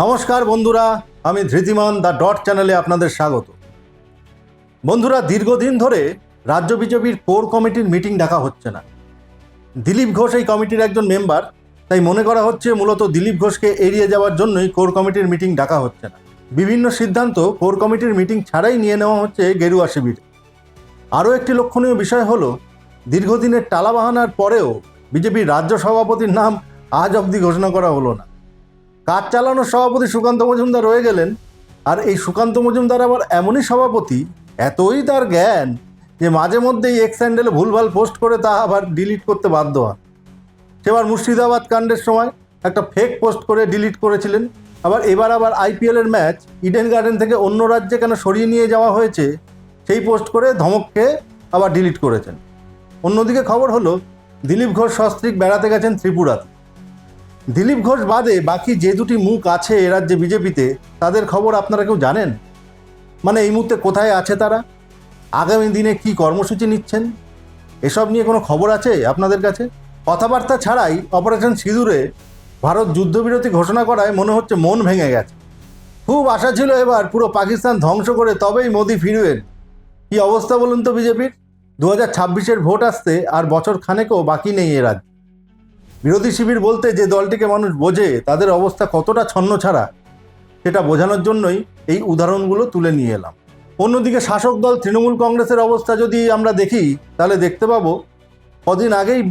নমস্কার বন্ধুরা, আমি ধৃতিমান দ্য ডট চ্যানেলে আপনাদের স্বাগত। বন্ধুরা, দীর্ঘদিন ধরে রাজ্য বিজেপির কোর কমিটির মিটিং ডাকা হচ্ছে না। দিলীপ ঘোষ এই কমিটির একজন মেম্বার, তাই মনে করা হচ্ছে মূলত দিলীপ ঘোষকে এড়িয়ে যাওয়ার জন্যই কোর কমিটির মিটিং ডাকা হচ্ছে না। বিভিন্ন সিদ্ধান্ত কোর কমিটির মিটিং ছাড়াই নিয়ে নেওয়া হচ্ছে গেরুয়া শিবির। আরও একটি লক্ষণীয় বিষয় হলো, দীর্ঘদিনের টালাবাহানার পরেও বিজেপির রাজ্য সভাপতির নাম আজ অবধি ঘোষণা করা হলো না। কাজ চালানোর সভাপতি সুকান্ত মজুমদার রয়ে গেলেন। আর এই সুকান্ত মজুমদার আবার এমনই সভাপতি, এতই তার জ্ঞান যে মাঝে মধ্যেই এক্স হ্যান্ডেলে ভুলভাল পোস্ট করে তা আবার ডিলিট করতে বাধ্য হয় সেবার মুর্শিদাবাদ কাণ্ডের সময় একটা ফেক পোস্ট করে ডিলিট করেছিলেন। আবার এবার আবার আইপিএলের ম্যাচ ইডেন গার্ডেন থেকে অন্য রাজ্যে কেন সরিয়ে নিয়ে যাওয়া হয়েছে, সেই পোস্ট করে ধমককে আবার ডিলিট করেছেন। অন্যদিকে খবর হলো, দিলীপ ঘোষ সস্ত্রীক বেড়াতে গেছেন ত্রিপুরাতে। দিলীপ ঘোষ বাদে বাকি যে দুটি মুখ আছে এ রাজ্যে বিজেপিতে, তাদের খবর আপনারা কেউ জানেন? মানে এই মুহূর্তে কোথায় আছে তারা? আগামী দিনে কি কর্মসূচি নিচ্ছেন? এসব নিয়ে কোনো খবর আছে আপনাদের কাছে? কথাবার্তা ছাড়াই অপারেশন সিঁদুরে ভারত যুদ্ধবিরতি ঘোষণা করায় মনে হচ্ছে মন ভেঙে গেছে। খুব আশা ছিল এবার পুরো পাকিস্তান ধ্বংস করে তবেই মোদি ফিরবেন। কি অবস্থা বলুন তো বিজেপির? দু হাজার ছাব্বিশের ভোট আসতে আর বছর খানেকও বাকি নেই এ রাজ্যে। বিরোধী শিবির বলতে যে দলটিকে মানুষ বোঝে, তাদের অবস্থা কতটা ছন্ন ছাড়া, সেটা বোঝানোর জন্যই এই উদাহরণগুলো তুলে নিয়ে এলাম। অন্যদিকে শাসক দল তৃণমূল কংগ্রেসের অবস্থা যদি আমরা দেখি, তাহলে দেখতে পাবো, কদিন আগেই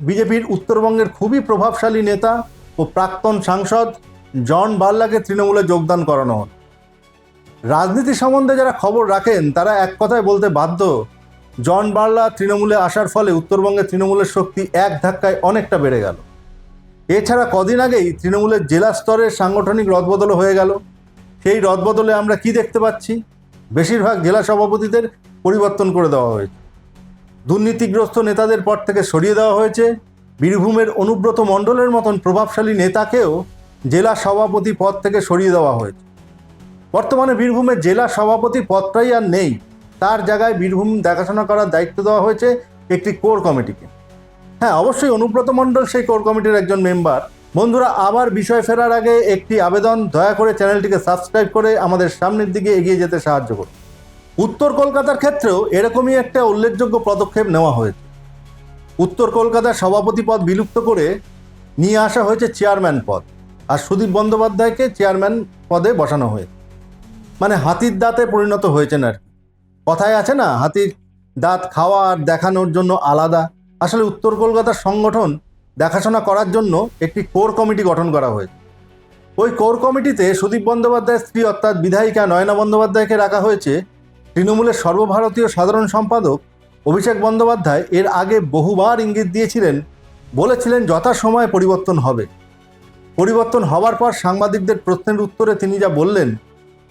বিজেপির উত্তরবঙ্গের খুবই প্রভাবশালী নেতা ও প্রাক্তন সাংসদ জন বার্লাকে তৃণমূলে যোগদান করানো হল। রাজনীতি সম্বন্ধে যারা খবর রাখেন, তারা এক কথায় বলতে বাধ্য জন বার্লা তৃণমূলে আসার ফলে উত্তরবঙ্গের তৃণমূলের শক্তি এক ধাক্কায় অনেকটা বেড়ে গেল। এছাড়া কদিন আগেই তৃণমূলের জেলা স্তরের সাংগঠনিক রদবদল হয়ে গেল। সেই রদবদলে আমরা কি দেখতে পাচ্ছি? বেশিরভাগ জেলা সভাপতিদের পরিবর্তন করে দেওয়া হয়েছে। দুর্নীতিগ্রস্ত নেতাদের পর থেকে সরিয়ে দেওয়া হয়েছে। বীরভূমের অনুব্রত মণ্ডলের মতন প্রভাবশালী নেতাকেও জেলা সভাপতি পদ থেকে সরিয়ে দেওয়া হয়েছে। বর্তমানে বীরভূমের জেলা সভাপতি পদটাই আর নেই। তার জায়গায় বীরভূম দেখাশোনা করার দায়িত্ব দেওয়া হয়েছে একটি কোর কমিটিকে। হ্যাঁ অবশ্যই অনুব্রত মণ্ডল সেই কোর কমিটির একজন মেম্বার। বন্ধুরা, আবার বিষয় ফেরার আগে একটি আবেদন, দয়া করে চ্যানেলটিকে সাবস্ক্রাইব করে আমাদের সামনের দিকে এগিয়ে যেতে সাহায্য করুন। উত্তর কলকাতার ক্ষেত্রেও এরকমই একটা উল্লেখযোগ্য পদক্ষেপ নেওয়া হয়েছে। উত্তর কলকাতার সভাপতি পদ বিলুপ্ত করে নিয়ে আসা হয়েছে চেয়ারম্যান পদ। আর সুদীপ বন্দ্যোপাধ্যায়কে চেয়ারম্যান পদে বসানো হয়েছে। মানে হাতির দাঁতে পরিণত হয়েছেন আর কি। কথায় আছে না, হাতির দাঁত খাওয়া আর দেখানোর জন্য আলাদা। আসলে উত্তর কলকাতার সংগঠন দেখাশোনা করার জন্য একটি কোর কমিটি গঠন করা হয়েছে। ওই কোর কমিটিতে সুদীপ বন্দ্যোপাধ্যায়ের স্ত্রী অর্থাৎ বিধায়িকা নয়না বন্দ্যোপাধ্যায়কে রাখা হয়েছে। তৃণমূলের সর্বভারতীয় সাধারণ সম্পাদক অভিষেক বন্দ্যোপাধ্যায় এর আগে বহুবার ইঙ্গিত দিয়েছিলেন, বলেছিলেন যথাসময়ে পরিবর্তন হবে। পরিবর্তন হওয়ার পর সাংবাদিকদের প্রশ্নের উত্তরে তিনি যা বললেন,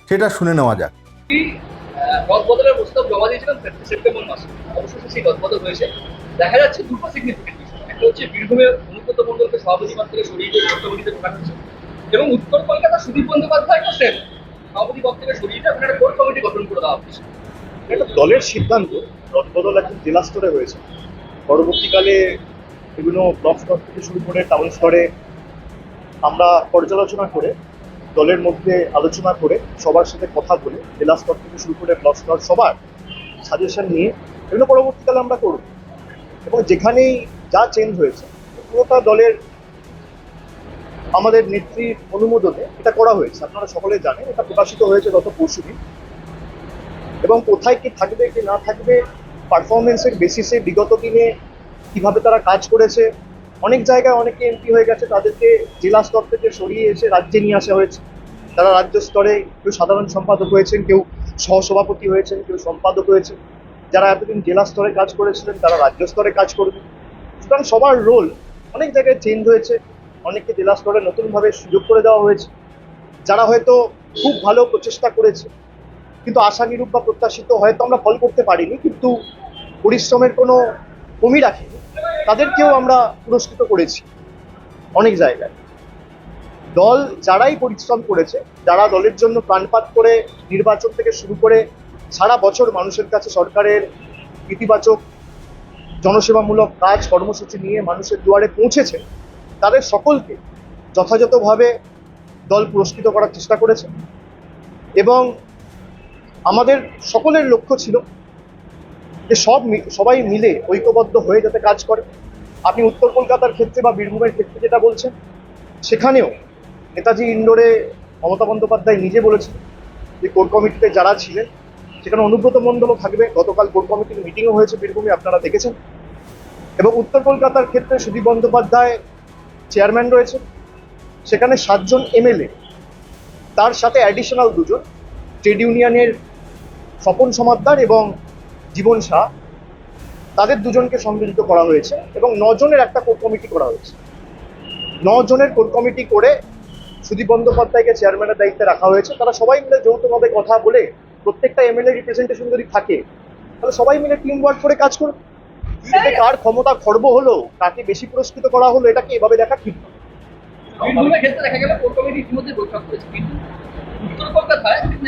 সেটা শুনে নেওয়া যাক। রদবদলের প্রস্তাব জমা দিয়েছিলাম সেপ্টেম্বর মাসে। অবশেষে সেই রদবদল হয়েছে। দেখা যাচ্ছে দুটো সিগনিফিকেন্ট বিষয় একটা হচ্ছে বীরভূমে অনুব্রত মণ্ডলকে সভাপতি পদ থেকে সরিয়ে দিয়ে মুখ্যমন্ত্রীতে ঢোকানো হচ্ছে এবং উত্তর কলকাতা সুদীপ বন্দ্যোপাধ্যায়কে সেম। সভাপতি পদ থেকে সরিয়ে দিয়ে একটা কোর কমিটি গঠন করে দেওয়া হচ্ছে একটা দলের সিদ্ধান্ত রদবদল এখন জেলা স্তরে হয়েছে। পরবর্তীকালে বিভিন্ন ব্লক স্তর থেকে শুরু করে টাউন স্তরে আমরা পর্যালোচনা করে দলের মধ্যে আলোচনা করে, সবার সাথে কথা বলে, জেলা স্তর থেকে শুরু করে ব্লক স্তর সবার সাজেশন নিয়ে এগুলো পরবর্তীকালে আমরা করব। এবং যেখানেই যা চেঞ্জ হয়েছে, পুরোটা দলের আমাদের নেত্রীর অনুমোদনে এটা করা হয়েছে। আপনারা সকলে জানেন, এটা প্রকাশিত হয়েছে গত পরশুদিন এবং কোথায় কি থাকবে, কি না থাকবে পারফরমেন্সের বেসিসে বিগত দিনে কীভাবে তারা কাজ করেছে অনেক জায়গায় অনেকে এমপি হয়ে গেছে, তাদেরকে জেলা স্তর থেকে সরিয়ে এসে রাজ্যে নিয়ে আসা হয়েছে। তারা রাজ্য স্তরে কেউ সাধারণ সম্পাদক হয়েছেন, কেউ সহসভাপতি হয়েছেন, কেউ সম্পাদক হয়েছেন। যারা এতদিন জেলা স্তরে কাজ করেছিলেন, তারা রাজ্য স্তরে কাজ করবে। সুতরাং সবার রোল অনেক জায়গায় চেঞ্জ হয়েছে, অনেককে জেলা স্তরে নতুনভাবে সুযোগ করে দেওয়া হয়েছে। যারা হয়তো খুব ভালো প্রচেষ্টা করেছে, কিন্তু আশানিরূপ বা প্রত্যাশিত হয়তো আমরা ফল করতে পারিনি, কিন্তু পরিশ্রমের কোনো কমি রাখিনি। তাদেরকেও আমরা পুরস্কৃত করেছি অনেক জায়গায়। দল যারাই পরিশ্রম করেছে, যারা দলের জন্য প্রাণপাত করে নির্বাচন থেকে শুরু করে সারা বছর মানুষের কাছে সরকারের ইতিবাচক জনসেবামূলক কাজ, কর্মসূচি নিয়ে মানুষের দুয়ারে পৌঁছেছে, তাদের সকলকে যথাযথভাবে দল পুরস্কৃত করার চেষ্টা করেছে। এবং আমাদের সকলের লক্ষ্য ছিল যে সব সবাই মিলে ঐক্যবদ্ধ হয়ে যাতে কাজ করে। আপনি উত্তর কলকাতার ক্ষেত্রে বা বীরভূমের ক্ষেত্রে যেটা বলছেন, সেখানেও নেতাজি ইন্ডোরে মমতা বন্দ্যোপাধ্যায় নিজে বলেছেন যে কোর কমিটিতে যারা ছিলেন, সেখানে অনুব্রত মণ্ডলও থাকবে। গতকাল কোর কমিটির মিটিংও হয়েছে বীরভূমে, আপনারা দেখেছেন। এবং উত্তর কলকাতার ক্ষেত্রে সুদীপ বন্দ্যোপাধ্যায় চেয়ারম্যান রয়েছেন। সেখানে সাতজন এমএলএ, তার সাথে অ্যাডিশনাল দুজন, ট্রেড ইউনিয়নের স্বপন সমাদ্দার এবং জীবন শাহ তাদের দুজনকে সম্মিলিত করা হয়েছে এবং নজনের একটা কোর কমিটি করা হয়েছে। জনের কোর কমিটি করে সুদীপ বন্দ্যোপাধ্যায়কে চেয়ারম্যানের দায়িত্বে রাখা হয়েছে। তারা সবাই মিলে যৌথভাবে কথা বলে প্রত্যেকটা এমএলএ রিপ্রেজেন্টেশন যদি থাকে তাহলে সবাই মিলে টিম ওয়ার্ক করে কাজ করবে কার ক্ষমতা খর্ব হলো তাকে বেশি পুরস্কৃত করা হলো এটাকে এভাবে দেখা ঠিক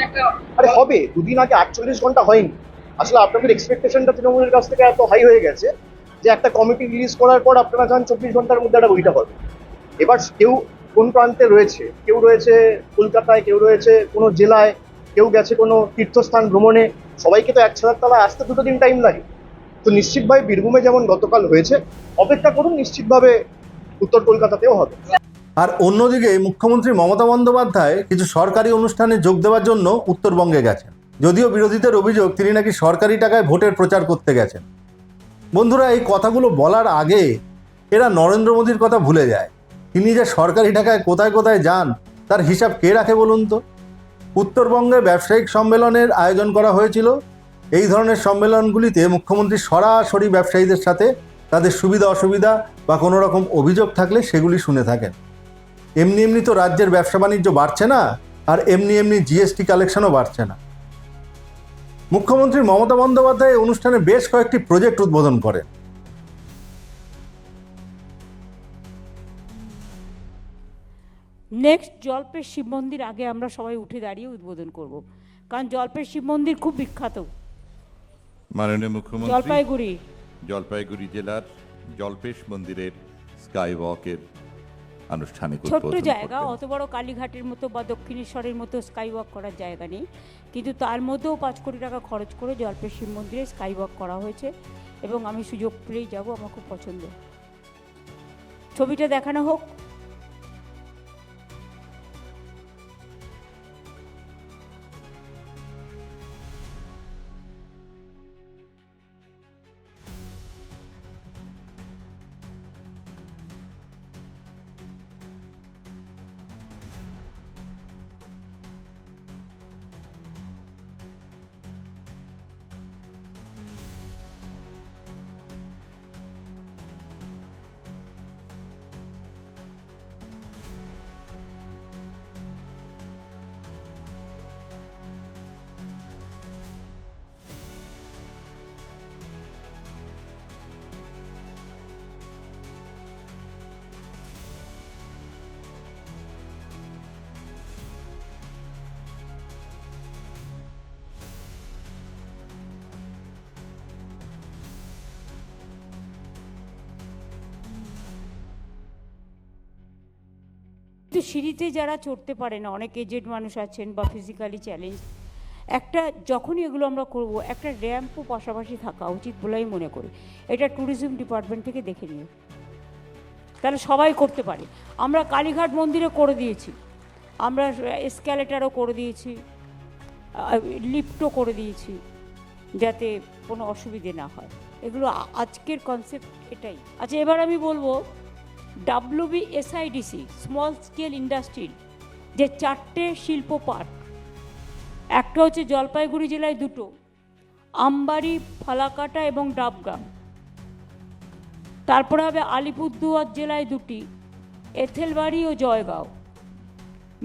একটা আরে হবে দুদিন আগে আটচল্লিশ ঘণ্টা হয়নি। আসলে আপনাদের এক্সপেকটেশনটা তৃণমূলের কাছ থেকে এত হাই হয়ে গেছে যে একটা কমিটি রিলিজ করার পর আপনারা চান চব্বিশ ঘণ্টার মধ্যে একটা বইটা হবে। এবার কেউ কোন প্রান্তে রয়েছে? কেউ রয়েছে কলকাতায়, কেউ রয়েছে কোনো জেলায়, কেউ গেছে কোনো তীর্থস্থান ভ্রমণে, সবাইকে তো এক ছাদার তলায় আসতে দুটো দিন টাইম লাগে। তো নিশ্চিতভাবে বীরভূমে যেমন গতকাল হয়েছে, অপেক্ষা করুন নিশ্চিতভাবে উত্তর কলকাতাতেও হবে। আর অন্যদিকে মুখ্যমন্ত্রী মমতা বন্দ্যোপাধ্যায় কিছু সরকারি অনুষ্ঠানে যোগ দেওয়ার জন্য উত্তরবঙ্গে গেছেন। যদিও বিরোধীদের অভিযোগ তিনি নাকি সরকারি টাকায় ভোটের প্রচার করতে গেছেন। বন্ধুরা, এই কথাগুলো বলার আগে এরা নরেন্দ্র মোদীর কথা ভুলে যায়। তিনি যে সরকারি টাকায় কোথায় কোথায় যান, তার হিসাব কে রাখে বলুন তো? উত্তরবঙ্গে ব্যবসায়িক সম্মেলনের আয়োজন করা হয়েছিল। এই ধরনের সম্মেলনগুলিতে মুখ্যমন্ত্রী সরাসরি ব্যবসায়ীদের সাথে তাদের সুবিধা, অসুবিধা বা কোনো রকম অভিযোগ থাকলে সেগুলি শুনে থাকেন। এমনি এমনি তো রাজ্যের ব্যবসা বাণিজ্য বাড়ছে না, আর এমনি এমনি জিএসটি কালেকশনও বাড়ছে না। মুখ্যমন্ত্রী মমতা বন্দ্যোপাধ্যায় অনুষ্ঠানে বেশ কয়েকটি প্রজেক্ট উদ্বোধন করেন। নেক্সট জলপের শিব মন্দির আগে আমরা সবাই উঠে দাঁড়িয়ে উদ্বোধন করব। কারণ জলপের শিব মন্দির খুব বিখ্যাত। মাননীয় মুখ্যমন্ত্রী জলপাইগুড়ি। জলপাইগুড়ি জেলার জলপেশ মন্দিরের স্কাই ওয়াকের আনুষ্ঠানিক ছোট্ট জায়গা অত বড় কালীঘাটের মতো বা দক্ষিণেশ্বরের মতো স্কাই ওয়াক করার জায়গা নেই। কিন্তু তার মধ্যেও পাঁচ কোটি টাকা খরচ করে জলপের শিব মন্দিরে স্কাই ওয়াক করা হয়েছে এবং আমি সুযোগ পেলেই যাব আমার খুব পছন্দ। ছবিটা দেখানো হোক। সিঁড়িতে যারা চড়তে পারে না, অনেক এজেড মানুষ আছেন বা ফিজিক্যালি চ্যালেঞ্জ একটা যখনই এগুলো আমরা করব, একটা র্যাম্পও পাশাপাশি থাকা উচিত বলে আমি মনে করি। এটা ট্যুরিজম ডিপার্টমেন্ট থেকে দেখে নিও। তাহলে সবাই করতে পারে। আমরা কালীঘাট মন্দিরে করে দিয়েছি। আমরা এসক্যালেটারও করে দিয়েছি লিফটও করে দিয়েছি, যাতে কোনো অসুবিধে না হয়। এগুলো আজকের কনসেপ্ট এটাই। আচ্ছা এবার আমি বলব ডাব্লিউবিএসআইডিসি স্মল স্কেল ইন্ডাস্ট্রির যে চারটে শিল্প পার্ক, একটা হচ্ছে জলপাইগুড়ি জেলায় দুটো, আমবাড়ি, ফালাকাটা এবং ডাবগ্রাম তারপরে হবে আলিপুরদুয়ার জেলায় দুটি, এথেলবাড়ি ও জয়গাঁও।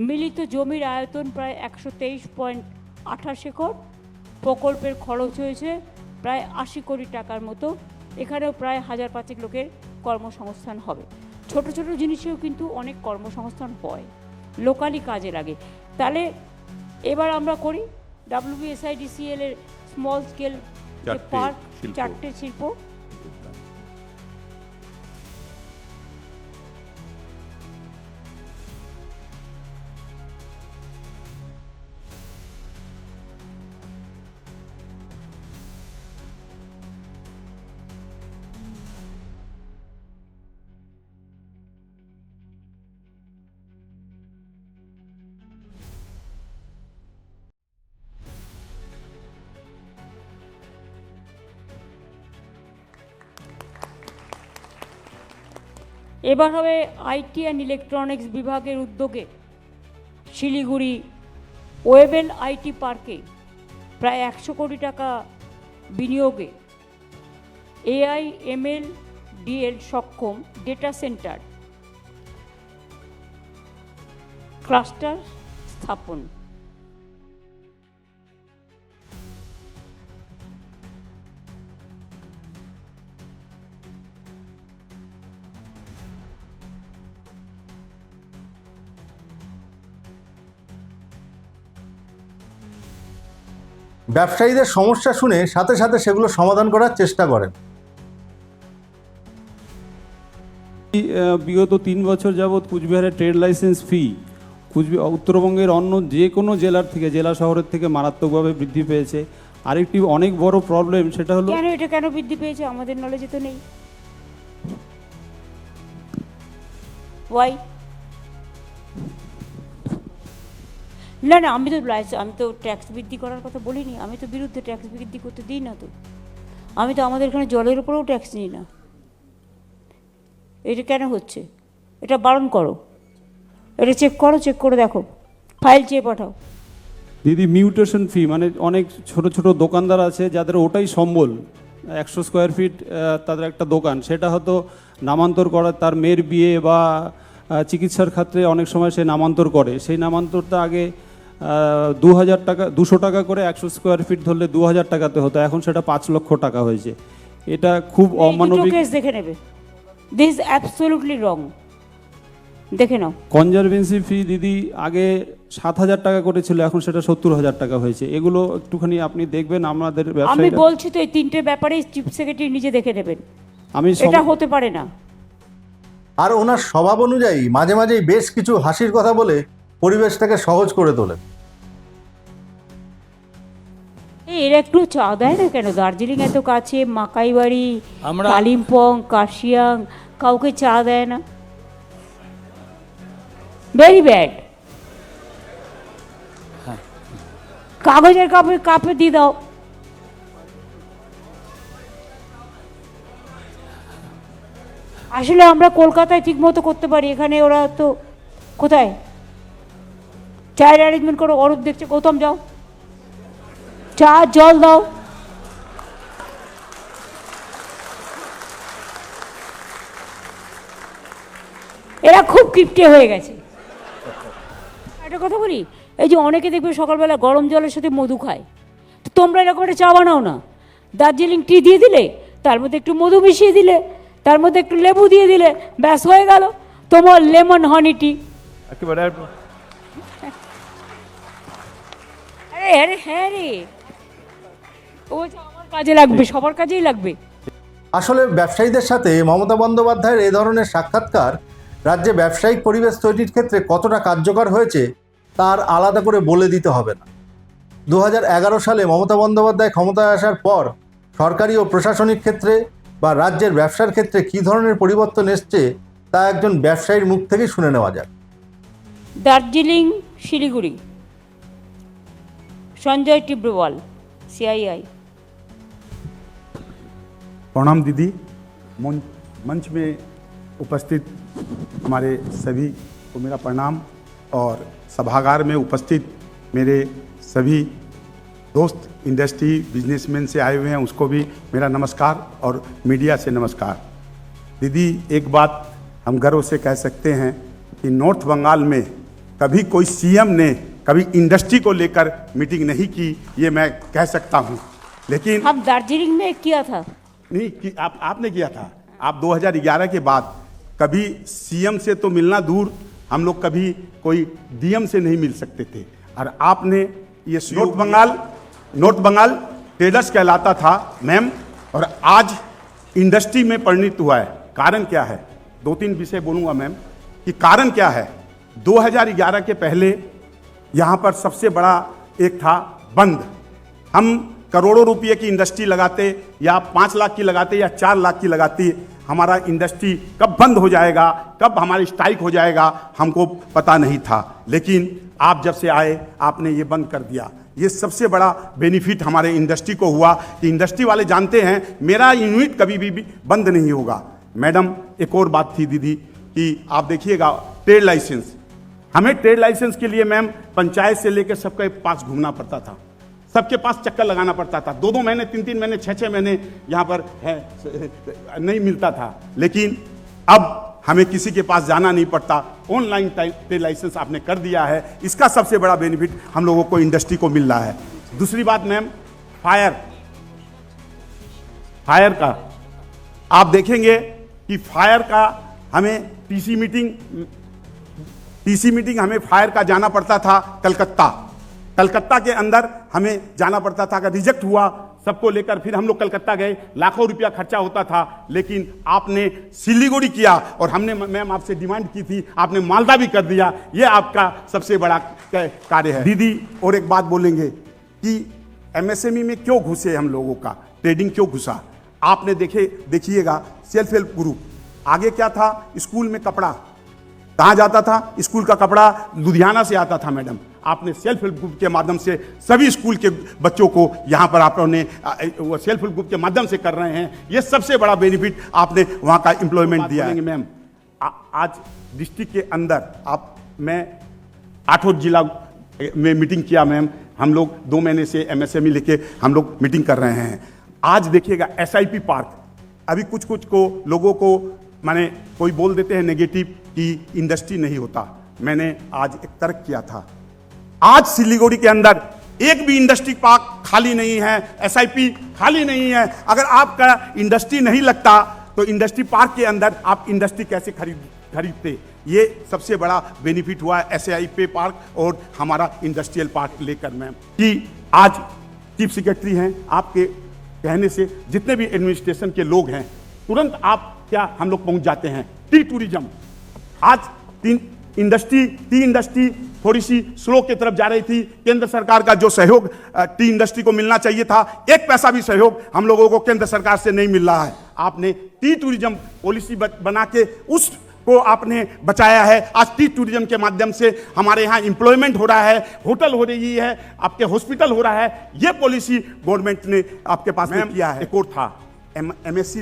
মিলিত জমির আয়তন প্রায় একশো তেইশ পয়েন্ট আঠাশ একর, প্রকল্পের খরচ হয়েছে প্রায় আশি কোটি টাকার মতো, এখানেও প্রায় হাজার পাঁচেক লোকের কর্মসংস্থান হবে। ছোট ছোট জিনিসেও কিন্তু অনেক কর্মসংস্থান হয় লোকালি কাজে লাগে। তাহলে এবার আমরা করি ডাব্লিউবিএসআইডিসিএল এর স্মল স্কেল পার্ক চারটে শিল্প। এবার হবে আইটি অ্যান্ড ইলেকট্রনিক্স বিভাগের উদ্যোগে শিলিগুড়ি ওয়েবেল আইটি পার্কে প্রায় একশো কোটি টাকা বিনিয়োগে এআই এমএল ডিএল সক্ষম ডেটা সেন্টার ক্লাস্টার স্থাপন। ব্যবসায়ীদের সমস্যা শুনে সাথে সাথে সেগুলো সমাধান করার চেষ্টা করেন। বিগত তিন বছর যাবৎ কুচবিহারের ট্রেড লাইসেন্স ফি কুচবিহার উত্তরবঙ্গের অন্য যে কোনো জেলার থেকে জেলা শহরের থেকে মারাত্মকভাবে বৃদ্ধি পেয়েছে। আরেকটি অনেক বড় প্রবলেম সেটা হলো কেন এটা কেন বৃদ্ধি পেয়েছে? আমাদের নলেজে তো নেই। ওয়াই না না, আমি তো আমি তো ট্যাক্স বৃদ্ধি করার কথা বলিনি, আমি তো বিরুদ্ধে ট্যাক্স বৃদ্ধি করতে দিই না তো। আমি তো আমাদের এখানে জলের উপরেও ট্যাক্স নিই না। এটা কেন হচ্ছে? এটা বারণ করো। এটা চেক করো চেক করে দেখো। ফাইল চেয়ে পাঠাও। দিদি মিউটেশন ফি মানে অনেক ছোট ছোট দোকানদার আছে, যাদের ওটাই সম্বল। একশো স্কোয়ার ফিট তাদের একটা দোকান। সেটা হয়তো নামান্তর করা, তার মেয়ের বিয়ে বা চিকিৎসার ক্ষেত্রে অনেক সময় সে নামান্তর করে। সেই নামান্তরটা আগে দু হাজার টাকা দুশো টাকা করে একশো স্কোয়ার ফিট ধরলে দু হাজার টাকাতে হতো। এখন সেটা পাঁচ লক্ষ টাকা হয়েছে। এটা খুব অমানবিক দেখে নেবে। দিস অ্যাবসোলুটলি রং দেখে নাও। কনজারভেন্সি ফি দিদি আগে সাত হাজার টাকা করে ছিল এখন সেটা সত্তর হাজার টাকা হয়েছে। এগুলো একটুখানি আপনি দেখবেন আমাদের আমি বলছি তো এই তিনটে ব্যাপারে চিফ সেক্রেটারি নিজে দেখে নেবেন। আমি এটা হতে পারে না। আর ওনার স্বভাব অনুযায়ী মাঝে মাঝেই বেশ কিছু হাসির কথা বলে পরিবেশটাকে সহজ করে তোলেন। এরা একটু চা দেয় না কেন? দার্জিলিং এত কাছে মাকাইবাড়ি আমরা- কালিম্পং কার্শিয়াং কাউকে চা দেয় না? ভেরি ব্যাড কাগজের কাপে কাপে দিয়ে দাও। আসলে আমরা কলকাতায় ঠিক মতো করতে পারি এখানে ওরা তো কোথায়? চায়ের অ্যারেঞ্জমেন্ট করো অরূপ দেখছে গৌতম যাও। চা জল দাও। এরা খুব কিপটে হয়ে গেছে। একটা কথা বলি এই যে অনেকে দেখবে সকালবেলা গরম জলের সাথে মধু খায়। তো তোমরা এরকম একটা চা বানাও না। দার্জিলিং টি দিয়ে দিলে তার মধ্যে একটু মধু মিশিয়ে দিলে তার মধ্যে একটু লেবু দিয়ে দিলে ব্যাস হয়ে গেল। তোমার লেমন হানি টি। একেবারে আরে আরে হ্যাঁ রে। ও আমার কাজে লাগবে সবার কাজেই লাগবে। আসলে ব্যবসায়ীদের সাথে মমতা বন্দ্যোপাধ্যায়ের এ ধরনের সাক্ষাৎকার রাজ্যে ব্যবসায়িক পরিবেশ তৈরির ক্ষেত্রে কতটা কার্যকর হয়েছে তার আলাদা করে বলে দিতে হবে না। দু হাজার এগারো সালে মমতা বন্দ্যোপাধ্যায় ক্ষমতায় আসার পর সরকারি ও প্রশাসনিক ক্ষেত্রে বা রাজ্যের ব্যবসার ক্ষেত্রে কী ধরনের পরিবর্তন এসছে তা একজন ব্যবসায়ীর মুখ থেকেই শুনে নেওয়া যাক। দার্জিলিং শিলিগুড়ি। সঞ্জয় টিব্রওয়াল সিআইআই। प्रणाम दीदी। मंच में उपस्थित हमारे सभी को मेरा प्रणाम और सभागार में उपस्थित मेरे सभी दोस्त, इंडस्ट्री बिजनेसमैन से आए हुए हैं, उसको भी मेरा नमस्कार और मीडिया से नमस्कार। दीदी, एक बात हम गर्व से कह सकते हैं कि नॉर्थ बंगाल में कभी कोई सीएम ने कभी इंडस्ट्री को लेकर मीटिंग नहीं की, ये मैं कह सकता हूँ। लेकिन हम दार्जिलिंग में किया था। नहीं कि आप आपने किया था। आप 2011 के बाद कभी सीएम से तो मिलना दूर हम लोग कभी कोई डीएम से नहीं मिल सकते थे। और आपने ये North Bengal North Bengal traders कहलाता था मैम और आज इंडस्ट्री में परिणित हुआ है। कारण क्या है? दो तीन विषय बोलूँगा मैम कि कारण क्या है? 2011 के पहले यहाँ पर सबसे बड़ा एक था बंद। हम करोड़ों रुपये की इंडस्ट्री लगाते या पाँच लाख की लगाते या चार लाख की लगाती हमारा इंडस्ट्री कब बंद हो जाएगा कब हमारी स्ट्राइक हो जाएगा हमको पता नहीं था। लेकिन आप जब से आए आपने ये बंद कर दिया। ये सबसे बड़ा बेनिफिट हमारे इंडस्ट्री को हुआ कि इंडस्ट्री वाले जानते हैं मेरा यूनिट कभी भी, भी बंद नहीं होगा। मैडम एक और बात थी दीदी कि आप देखिएगा ट्रेड लाइसेंस हमें ट्रेड लाइसेंस के लिए मैम पंचायत से लेकर सबके पास घूमना पड़ता था। सबके पास चक्कर लगाना पड़ता था। दो दो महीने तीन तीन महीने छः छः महीने यहाँ पर है, नहीं मिलता था। लेकिन अब हमें किसी के पास जाना नहीं पड़ता। ऑनलाइन ट्रेड लाइसेंस आपने कर दिया है। इसका सबसे बड़ा बेनिफिट हम लोगों को इंडस्ट्री को मिल रहा है। दूसरी बात, मैम, फायर। फायर का। आप देखेंगे कि फायर का हमें टीसी मीटिंग टीसी मीटिंग हमें फायर का जाना पड़ता था कलकत्ता। कलकत्ता के अंदर हमें जाना पड़ता था। अगर रिजेक्ट हुआ, सबको लेकर फिर हम लोग कलकत्ता गए। लाखों रुपया खर्चा होता था, लेकिन आपने सिलीगुड़ी किया और हमने, मैम आपसे डिमांड की थी, आपने मालदा भी कर दिया। ये आपका सबसे बड़ा कार्य है। दीदी, और एक बात बोलेंगे कि एमएसएमई में क्यों घुसे हम लोगों का? ट्रेडिंग क्यों घुसा? आपने देखे, देखिएगा सेल्फ हेल्प ग्रुप आगे क्या था? स्कूल में कपड़ा। कहाँ जाता था? स्कूल का कपड़ा लुधियाना से आता था, मैडम। आपने सेल्फ हेल्प ग्रुप के माध्यम से सभी स्कूल के बच्चों को यहाँ पर आपने वो सेल्फ हेल्प ग्रुप के माध्यम से कर रहे हैं। ये सबसे बड़ा बेनिफिट आपने वहाँ का एम्प्लॉयमेंट दिया है। मैम आज डिस्ट्रिक्ट के अंदर आप मैं आठों जिला में मीटिंग किया मैम हम लोग दो महीने से एमएसएमई लेके हम लोग मीटिंग कर रहे हैं। आज देखिएगा एसआईपी पार्क। अभी कुछ कुछ को लोगों को माने कोई बोल देते हैं नेगेटिव कि इंडस्ट्री नहीं होता। मैंने आज एक तर्क किया था। आज सिलीगुड़ी के अंदर एक भी इंडस्ट्री पार्क खाली नहीं है एसआईपी खाली नहीं है। अगर आपका इंडस्ट्री नहीं लगता तो इंडस्ट्री पार्क के अंदर आप इंडस्ट्री कैसे खरीद, खरीदते? ये सबसे बड़ा बेनिफिट हुआ है एस पे पार्क और हमारा इंडस्ट्रियल पार्क लेकर मैम कि आज चीफ सेक्रेटरी हैं, आपके कहने से जितने भी एडमिनिस्ट्रेशन के लोग हैं, तुरंत आप क्या हम लोग पहुँच जाते हैं? टी टूरिज़्म आज तीन इंडस्ट्री टी इंडस्ट्री थोड़ी सी स्लो की तरफ़ जा रही थी। केंद्र सरकार का जो सहयोग टी इंडस्ट्री को मिलना चाहिए था एक पैसा भी सहयोग हम लोगों को केंद्र सरकार से नहीं मिल रहा है। आपने टी टूरिज़्म पॉलिसी बना के उस को आपने बचाया है। आज टी टूरिज़्म के माध्यम से हमारे यहाँ एम्प्लॉयमेंट हो रहा है होटल हो रही है आपके हॉस्पिटल हो रहा है। ये पॉलिसी गवर्नमेंट ने आपके पास में किया है। एक और था। M S C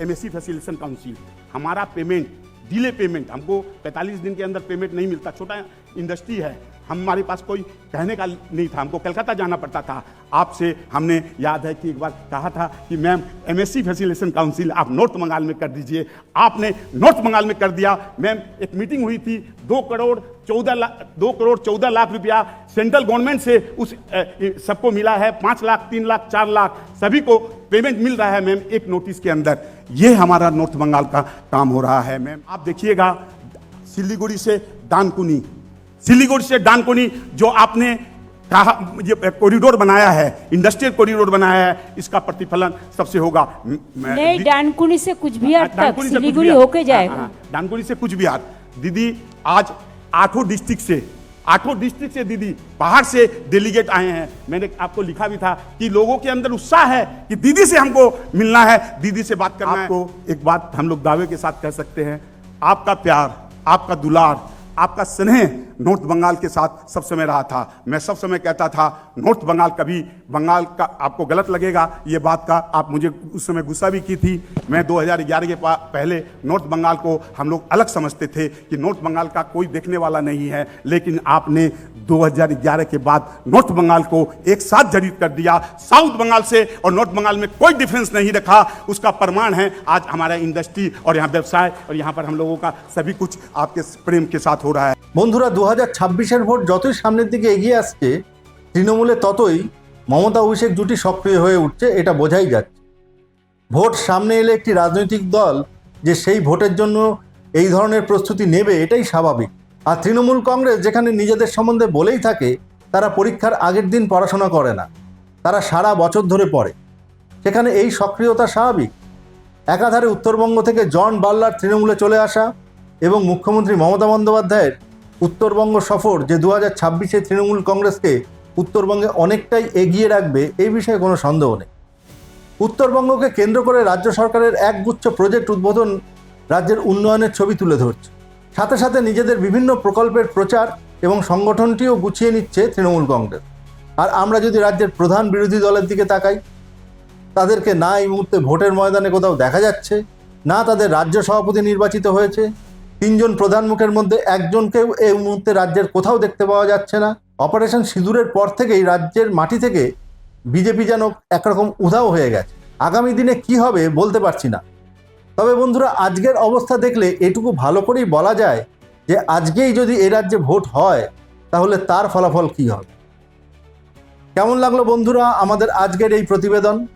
M S C facilitation council हमारा पेमेंट डिले पेमेंट हमको 45 दिन के अंदर पेमेंट नहीं मिलता। छोटा इंडस्ट्री है हमारे पास कोई कहने का नहीं था, हमको कलकत्ता जाना पड़ता था। आपसे हमने याद है कि एक बार कहा था कि, ma'am M MSC facilitation council आप नॉर्थ बंगाल में कर दीजिए। आपने नॉर्थ बंगाल में कर दिया। मैम, एक मीटिंग हुई थी, दो करोड़ चौदह लाख दो करोड़ चौदह लाख रुपया सेंट्रल गवर्नमेंट से उस सबको मिला है। पाँच लाख, तीन लाख, चार लाख, सभी को पेमेंट मिल रहा है मैम, एक नोटिस के अंदर। ये हमारा नॉर्थ बंगाल का काम हो रहा है मैम। आप देखिएगा, सिलीगुड़ी से डानकुनी सिलीगुड़ी से डानकोनी जो आपने कहा ये कॉरिडोर बनाया है इंडस्ट्रियल कॉरिडोर बनाया है इसका प्रतिफलन सबसे होगा। नहीं डानकुनी से कुछ तक डानकुनी से कुछ सिलीगुड़ी होके हाँ, जाएगा हाँ, डानकुनी से कुछ भी बिहार दीदी आज आठों डिस्ट्रिक्ट से आठों डिस्ट्रिक्ट से दीदी बाहर से डेलीगेट आए हैं। मैंने आपको लिखा भी था कि लोगों के अंदर उत्साह है कि दीदी से हमको मिलना है दीदी से बात करना आपको एक बात हम लोग दावे के साथ कह सकते हैं आपका प्यार आपका दुलार आपका स्नेह नॉर्थ बंगाल के साथ सब समय रहा था। मैं सब समय कहता था, नॉर्थ बंगाल कभी, बंगाल का आपको गलत लगेगा। ये बात का आप मुझे उस समय गुस्सा भी की थी। मैं 2011 के पहले नॉर्थ बंगाल को हम लोग अलग समझते थे कि नॉर्थ बंगाल का कोई देखने वाला नहीं है, लेकिन आपने 2011 के बाद नॉर्थ बंगाल को एक साथ जड़ित कर दिया साउथ बंगाल से और नॉर्थ बंगाल में कोई डिफरेंस नहीं रखा उसका प्रमाण है आज हमारा इंडस्ट्री और यहाँ व्यवसाय और यहाँ पर हम लोगों का सभी कुछ आपके प्रेम के साथ हो रहा है বন্ধুরা দু হাজার ছাব্বিশের ভোট যতই সামনের দিকে এগিয়ে আসছে তৃণমূলে ততই মমতা অভিষেক জুটি সক্রিয় হয়ে উঠছে এটা বোঝাই যাচ্ছে ভোট সামনে এলে একটি রাজনৈতিক দল যে সেই ভোটের জন্য এই ধরনের প্রস্তুতি নেবে এটাই স্বাভাবিক আর তৃণমূল কংগ্রেস যেখানে নিজেদের সম্বন্ধে বলেই থাকে, তারা পরীক্ষার আগের দিন পড়াশোনা করে না। তারা সারা বছর ধরে পড়ে। সেখানে এই সক্রিয়তা স্বাভাবিক? একাধারে উত্তরবঙ্গ থেকে জন বাল্লার তৃণমূলে চলে আসা এবং মুখ্যমন্ত্রী মমতা বন্দ্যোপাধ্যায়ের উত্তরবঙ্গ সফর যে দু হাজার ছাব্বিশে তৃণমূল কংগ্রেসকে উত্তরবঙ্গে অনেকটাই এগিয়ে রাখবে, এই বিষয়ে কোনো সন্দেহ নেই। উত্তরবঙ্গকে কেন্দ্র করে রাজ্য সরকারের একগুচ্ছ প্রজেক্ট উদ্বোধন রাজ্যের উন্নয়নের ছবি তুলে ধরছে। সাথে সাথে নিজেদের বিভিন্ন প্রকল্পের প্রচার এবং সংগঠনটিও গুছিয়ে নিচ্ছে তৃণমূল কংগ্রেস। আর আমরা যদি রাজ্যের প্রধান বিরোধী দলের দিকে তাকাই, তাদেরকে না এই মুহূর্তে ভোটের ময়দানে কোথাও দেখা যাচ্ছে, না তাদের রাজ্য সভাপতি নির্বাচিত হয়েছে, তিনজন প্রধান মুখের মধ্যে একজনকেও এই মুহূর্তে রাজ্যের কোথাও দেখতে পাওয়া যাচ্ছে না। অপারেশন সিঁদুরের পর থেকেই রাজ্যের মাটি থেকে বিজেপি যেন একরকম উধাও হয়ে গেছে। আগামী দিনে কি হবে বলতে পারছি না। তবে বন্ধুরা, আজকের অবস্থা দেখলে এটুকু ভালো করেই বলা যায় যে, আজকেই যদি এ রাজ্যে ভোট হয়, তাহলে তার ফলাফল কি হবে? কেমন লাগল বন্ধুরা আমাদের আজকের এই প্রতিবেদন?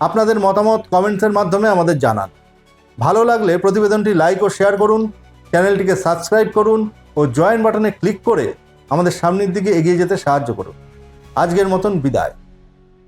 আপনাদের মতামত কমেন্টসের মাধ্যমে আমাদের জানান। ভালো লাগলে প্রতিবেদনটি লাইক ও শেয়ার করুন, চ্যানেলটিকে সাবস্ক্রাইব করুন ও জয়েন বাটনে ক্লিক করে আমাদের সামনের দিকে এগিয়ে যেতে সাহায্য করুন। আজকের মতন বিদায়।